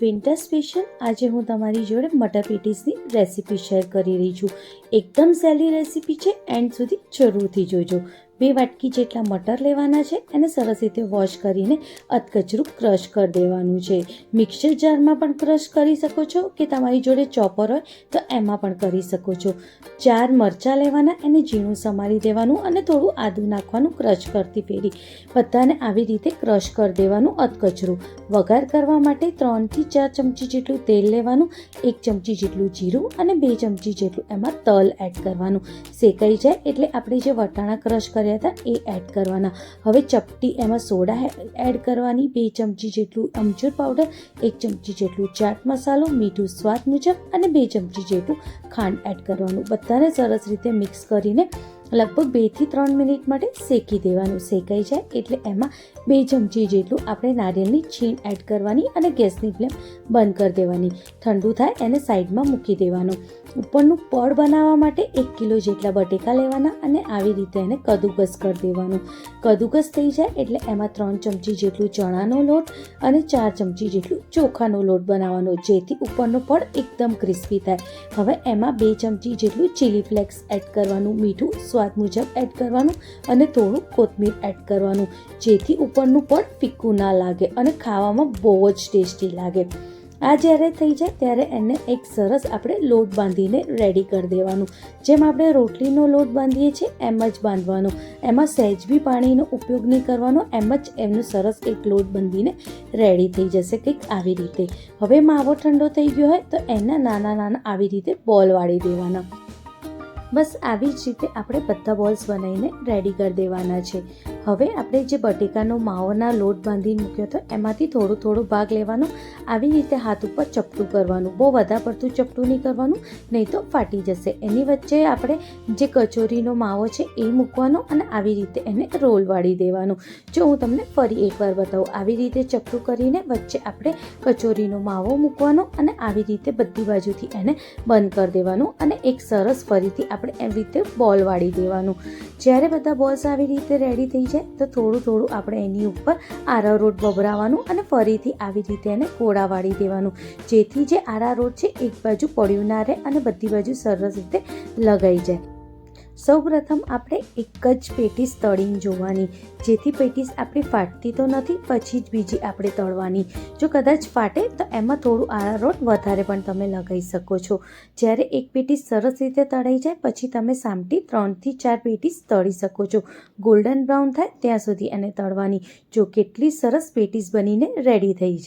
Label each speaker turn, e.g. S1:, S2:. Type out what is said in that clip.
S1: Winter special આજે હું તમારી જોડે મટર પેટીસની રેસીપી શેર કરી રહી છું. એકદમ સહેલી રેસીપી છે, એન્ડ સુધી જરૂરથી જોજો. બે વાટકી જેટલા મટર લેવાના છે અને સરસ રીતે વોશ કરીને અધકચરું ક્રશ કરી દેવાનું છે. મિક્સર જારમાં પણ ક્રશ કરી શકો છો કે તમારી જોડે ચોપર હોય તો એમાં પણ કરી શકો છો. ચાર મરચાં લેવાના એને ઝીણું સમારી દેવાનું અને થોડું આદું નાખવાનું ક્રશ કરતી ફેરી. બધાને આવી રીતે ક્રશ કરી દેવાનું અધકચરું. વઘાર કરવા માટે ત્રણથી ચાર ચમચી જેટલું તેલ લેવાનું, એક ચમચી જેટલું જીરું અને બે ચમચી જેટલું એમાં તલ એડ કરવાનું. શેકાઈ જાય એટલે આપણે જે વટાણા ક્રશ કર્યા હતા એ એડ કરવાના. હવે ચપટી એમાં સોડા એડ કરવાની બે ચમચી જેટલું અમચૂર પાવડર એક ચમચી જેટલું ચાટ મસાલો, મીઠું સ્વાદ મુજબ અને બે ચમચી જેટલું ખાંડ એડ કરવાનું. બધાને સરસ રીતે મિક્સ કરીને લગભગ બેથી ત્રણ મિનિટ માટે શેકી દેવાનું. શેકાઈ જાય એટલે એમાં બે ચમચી જેટલું આપણે નારિયેળની છીણ એડ કરવાની અને ગેસની ફ્લેમ બંધ કરી દેવાની. ઠંડુ થાય એને સાઈડમાં મૂકી દેવાનું. ઉપરનું પડ બનાવવા માટે એક કિલો જેટલા બટેકા લેવાના અને આવી રીતે એને કદુકસ કરી દેવાનું. કદુકસ થઈ જાય એટલે એમાં ત્રણ ચમચી જેટલું ચણાનો લોટ અને ચાર ચમચી જેટલું ચોખાનો લોટ બનાવવાનો, જેથી ઉપરનો પડ એકદમ ક્રિસ્પી થાય. હવે એમાં બે ચમચી જેટલું ચીલી ફ્લેક્સ એડ કરવાનું. મીઠું સ્વાદ મુજબ એડ કરવાનું અને થોડું કોથમીર એડ કરવાનું. જેથી ઉપરનું પણ ફિક્કું ના લાગે અને ખાવામાં બહુ જ ટેસ્ટી લાગે. આ જ્યારે થઈ જાય ત્યારે એને એક સરસ આપણે લોટ બાંધીને રેડી કરી દેવાનું. જેમ આપણે રોટલીનો લોટ બાંધીએ છીએ એમ જ બાંધવાનો. એમાં સહેજ બી પાણીનો ઉપયોગ નહીં કરવાનો, એમ જ એમનો સરસ એક લોટ બાંધીને રેડી થઈ જશે કંઈક આવી રીતે. હવે માવો ઠંડો થઈ ગયો હોય તો એના નાના નાના આવી રીતે બોલ વાળી દેવાના. બસ આવી જ રીતે આપણે બધા બોલ્સ બનાવીને રેડી કરી દેવાના છે. હવે આપણે જે બટેકાનો માવોના લોટ બાંધીને મૂક્યો હતો, એમાંથી થોડો થોડો ભાગ લેવાનો, આવી રીતે હાથ ઉપર ચપટું કરવાનું. બહુ વધારે પડતું ચપટું નહીં કરવાનું, નહીં તો ફાટી જશે. એની વચ્ચે આપણે જે કચોરીનો માવો છે એ મૂકવાનો અને આવી રીતે એને રોલ વાળી દેવાનો. જો હું તમને ફરી એકવાર બતાવું, આવી રીતે ચપટું કરીને વચ્ચે આપણે કચોરીનો માવો મૂકવાનો અને આવી રીતે બધી બાજુથી એને બંધ કરી દેવાનું અને એક સરસ ફરીથી આપણે એવી રીતે બોલ વાળી દેવાનું. જ્યારે બધા બોલ્સ આવી રીતે રેડી થઈ જાય, તો થોડું થોડું આપણે એની ઉપર આરારોટ બબરાવાનું અને ફરીથી આવી રીતે એને કોળા વાળી દેવાનું. જેથી જે આરારોટ છે, એક બાજુ પડ્યું ના રહે અને બધી બાજુ સરસ રીતે લગાઈ જાય. સૌપ્રથમ આપણે એક જ પેટીસ તળીને જોવાની. જેથી પેટીસ આપણી ફાટતી તો નથી, પછી જ બીજી આપણે તળવાની. જો કદાચ ફાટે, તો એમાં થોડું આરારોટ વધારે પણ તમે લગાવી શકો છો. જ્યારે એક પેટીસ સરસ રીતે તળાઈ જાય, પછી તમે સામટી ત્રણથી ચાર પેટીસ તળી શકો છો. ગોલ્ડન બ્રાઉન થાય ત્યાં સુધી એને તળવાની. જો કેટલી સરસ પેટીસ બનીને રેડી થઈ જાય.